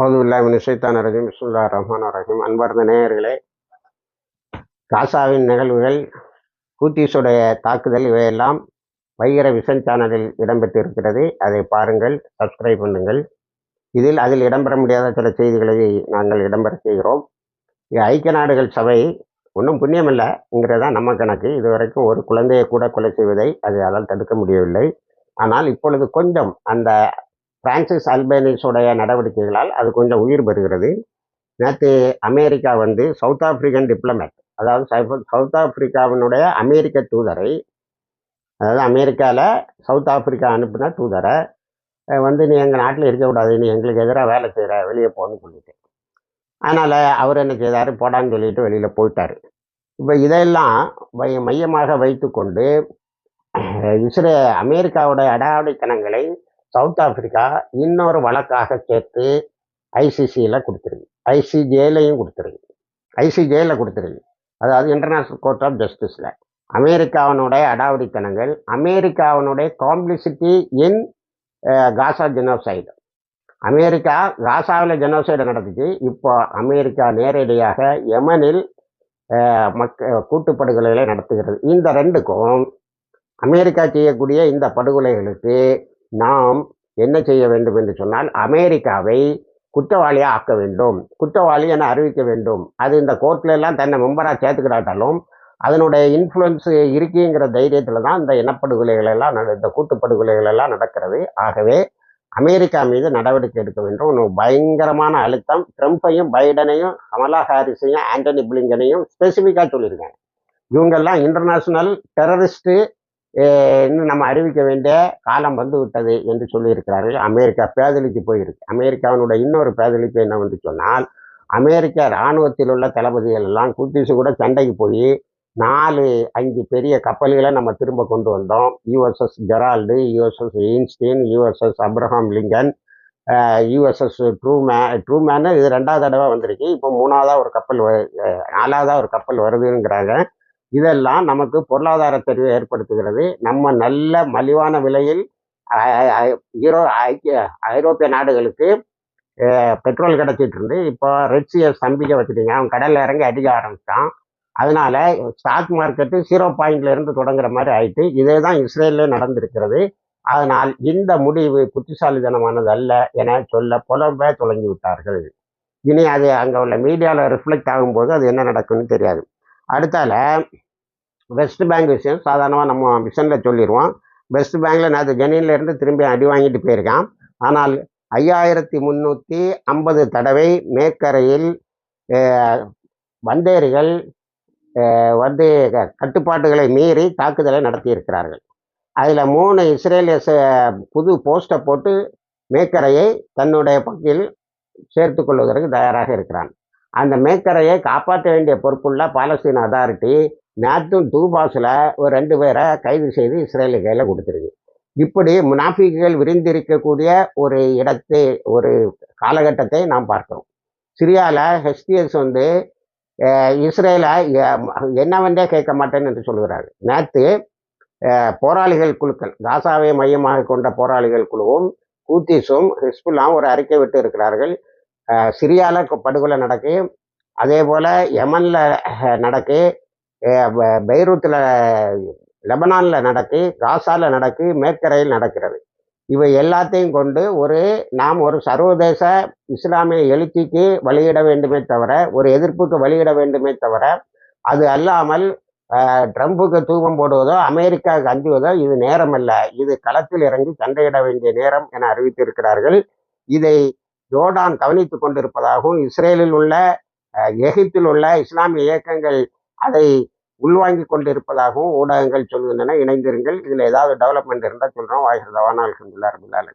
அவுதுல்லாமின் ஷைத்தான் ரஜீம். பிஸ்முல்லா ரஹ்மான் ரஹீம். அன்பார்ந்த நேயர்களே காசாவின் நிகழ்வுகள் கூத்தீஸுடைய தாக்குதல் இவையெல்லாம் வைகர விசன் சேனலில் இடம்பெற்றிருக்கிறது. அதை பாருங்கள் சப்ஸ்கிரைப் பண்ணுங்கள். இதில் அதில் இடம்பெற முடியாத சில செய்திகளை நாங்கள் இடம்பெற செய்கிறோம். ஐக்கிய நாடுகள் சபை ஒன்றும் புண்ணியமில்லைங்கிறதான் நம்ம கணக்கு. இதுவரைக்கும் ஒரு குழந்தையை கூட கொலை செய்வதை அது அதால் தடுக்க முடியவில்லை. ஆனால் இப்பொழுது கொஞ்சம் அந்த பிரான்சிஸ் அல்பேனிஸுடைய நடவடிக்கைகளால் அது கொஞ்சம் உயிர் பெறுகிறது. நேற்று அமெரிக்கா வந்து சவுத் ஆப்பிரிக்கன் டிப்ளமேட் அதாவது சவுத் ஆப்பிரிக்காவினுடைய அமெரிக்க தூதரை அதாவது அமெரிக்காவில் சவுத் ஆப்பிரிக்கா அனுப்பின தூதரை வந்து நீ எங்கள் நாட்டில் இருக்கக்கூடாது நீ எங்களுக்கு எதிராக வேலை செய்கிற வெளியே போகணும்னு சொல்லிட்டு. அதனால் அவர் என்ன செய்தார் போடான்னு சொல்லிட்டு வெளியில் போயிட்டார். இப்போ இதெல்லாம் மையமாக வைத்துக்கொண்டு இஸ்ரே அமெரிக்காவுடைய அடாவடித்தனங்களை சவுத் ஆப்பிரிக்கா இன்னொரு வழக்காக சேர்த்து ஐசிசியில் கொடுத்துருக்கு ஐசிஜேலையும் கொடுத்துருக்கு ஐசிஜேயில் கொடுத்துருக்கு அதாவது இன்டர்நேஷ்னல் கோர்ட் ஆஃப் ஜஸ்டிஸில் அமெரிக்காவினுடைய அடாவடித்தனங்கள் அமெரிக்காவினுடைய complicity in Gaza genocide America காசாவில் ஜெனோசைடு நடந்துச்சு. இப்போ அமெரிக்கா நேரடியாக யமனில் மக்க கூட்டுப்படுகொலைகளை நடத்துகிறது. இந்த ரெண்டுக்கும் அமெரிக்கா செய்யக்கூடிய இந்த படுகொலைகளுக்கு நாம் என்ன செய்ய வேண்டும் என்று சொன்னால் அமெரிக்காவை குற்றவாளியாக ஆக்க வேண்டும். குற்றவாளி என அறிவிக்க வேண்டும். அது இந்த கோர்ட்ல எல்லாம் தன்னை மெம்பராக சேர்த்துக்கிட்டாட்டாலும் அதனுடைய இன்ஃப்ளூயன்ஸ் இருக்குங்கிற தைரியத்தில் தான் இந்த இனப்படுகொலைகள் எல்லாம் இந்த கூட்டுப்படுகொலைகள் எல்லாம் நடக்கிறது. ஆகவே அமெரிக்கா மீது நடவடிக்கை எடுக்க வேண்டும். ஒரு பயங்கரமான அழுத்தம். ட்ரம்ப்பையும் பைடனையும் கமலா ஹாரிஸையும் ஆண்டனி பிளிங்கனையும் ஸ்பெசிஃபிக்காக சொல்லியிருக்காங்க. இவங்கெல்லாம் இன்டர்நேஷ்னல் டெரரிஸ்ட்டு இன்னும் நம்ம அறிவிக்க வேண்டிய காலம் வந்து விட்டது என்று சொல்லியிருக்கிறார்கள். அமெரிக்கா பேதலிக்கு போயிருக்கு. அமெரிக்காவினுடைய இன்னொரு பேதலிப்பு என்னவென்று சொன்னால் அமெரிக்க இராணுவத்தில் உள்ள தளபதிகள் எல்லாம் குத்திசு கூட சண்டைக்கு போய் நாலு அஞ்சு பெரிய கப்பல்களை நம்ம திரும்ப கொண்டு வந்தோம். USS Gerald USS Einstein USS Abraham Lincoln USS Truman ட்ரூமேனு இது ரெண்டாவது தடவை வந்திருக்கு. இப்போ மூணாவதாக ஒரு கப்பல் வ நாலாவதாக ஒரு கப்பல் வருதுங்கிறாங்க. இதெல்லாம் நமக்கு பொருளாதார தெரிவை ஏற்படுத்துகிறது. நம்ம நல்ல மலிவான விலையில் ஈரோ ஐக்கிய ஐரோப்பிய நாடுகளுக்கு பெட்ரோல் கிடச்சிட்டு இருந்து இப்போ ரெட்சியை சம்பிக்க வச்சுட்டீங்க. அவன் கடலில் இறங்கி அடிக்க ஆரம்பிச்சிட்டான். அதனால ஸ்டாக் மார்க்கெட்டு ஜீரோ பாயிண்ட்ல இருந்து தொடங்குற மாதிரி ஆயிட்டு இதே தான் இஸ்ரேல்ல நடந்திருக்கிறது. அதனால் இந்த முடிவு புத்திசாலித்தனமானது அல்ல என சொல்ல புலம்ப தொடங்கி விட்டார்கள். இனி அது அங்கே உள்ள மீடியாவில் ரிஃப்ளெக்ட் ஆகும்போது அது என்ன நடக்குன்னு தெரியாது. அடுத்தால வெஸ்ட் பேங்க் விஷயம் சாதாரணமாக நம்ம மிஷனில் சொல்லிடுவோம் வெஸ்ட் பேங்கில் நான் ஜெனியிலேருந்து திரும்பி அடி வாங்கிட்டு போயிருக்கான். ஆனால் ஐயாயிரத்தி முந்நூற்றி ஐம்பது தடவை மேற்கரையில் வந்தேரிகள் வந்து கட்டுப்பாட்டுகளை மீறி தாக்குதலை நடத்தியிருக்கிறார்கள். அதில் மூணு இஸ்ரேலிய புது போஸ்ட்டை போட்டு மேக்கரையை தன்னுடைய பங்கில் சேர்த்து கொள்வதற்கு தயாராக இருக்கிறான். அந்த மேக்கரையை காப்பாற்ற வேண்டிய பொறுப்புள்ள பாலஸ்தீன் அதாரிட்டி நேற்றும் தூபாஸில் ஒரு ரெண்டு பேரை கைது செய்து இஸ்ரேலு கையில் கொடுத்துருக்கு. இப்படி முனாஃபிக்குகள் விரிந்திருக்கக்கூடிய ஒரு இடத்தை ஒரு காலகட்டத்தை நாம் பார்க்குறோம். சிரியாவில் ஹெஸ்டிஎஸ் வந்து இஸ்ரேலை என்னவென்றே கேட்க மாட்டேன் என்று சொல்கிறார் நேற்று போராளிகள் குழுக்கள் காசாவை மையமாக கொண்ட போராளிகள் குழுவும் கூத்திஸும் ஹிஸ்புல்லாம் ஒரு அறிக்கை விட்டு இருக்கிறார்கள். சிரியாவில் படுகொலை நடக்கு. அதே போல் யமனில் நடக்கு. பெய்ரூத்தில் லெபனானில் நடக்கு. காசாவில் நடக்கு. மேற்கரையில் நடக்கிறது. இவை எல்லாத்தையும் கொண்டு ஒரு நாம் ஒரு சர்வதேச இஸ்லாமிய எழுச்சிக்கு வழியிட வேண்டுமே தவிர ஒரு எதிர்ப்புக்கு வழியிட வேண்டுமே தவிர அது அல்லாமல் ட்ரம்புக்கு தூபம் போடுவதோ அமெரிக்காவுக்கு அஞ்சுவதோ இது நேரம் அல்ல இது களத்தில் இறங்கி சண்டையிட வேண்டிய நேரம் என அறிவித்திருக்கிறார்கள். இதை ஜோர்டான் கவனித்துக் கொண்டிருப்பதாகவும் இஸ்ரேலில் உள்ள எகிப்தில் உள்ள இஸ்லாமிய இயக்கங்கள் அதை உள்வாங்கி கொண்டிருப்பதாகவும் ஊடகங்கள் சொல்கின்றன. இணைந்திருங்கள். இதில் ஏதாவது டெவலப்மெண்ட் இருந்தால் சொல்கிறோம் வாய்ஸ் தவானால் அலமதுல்லா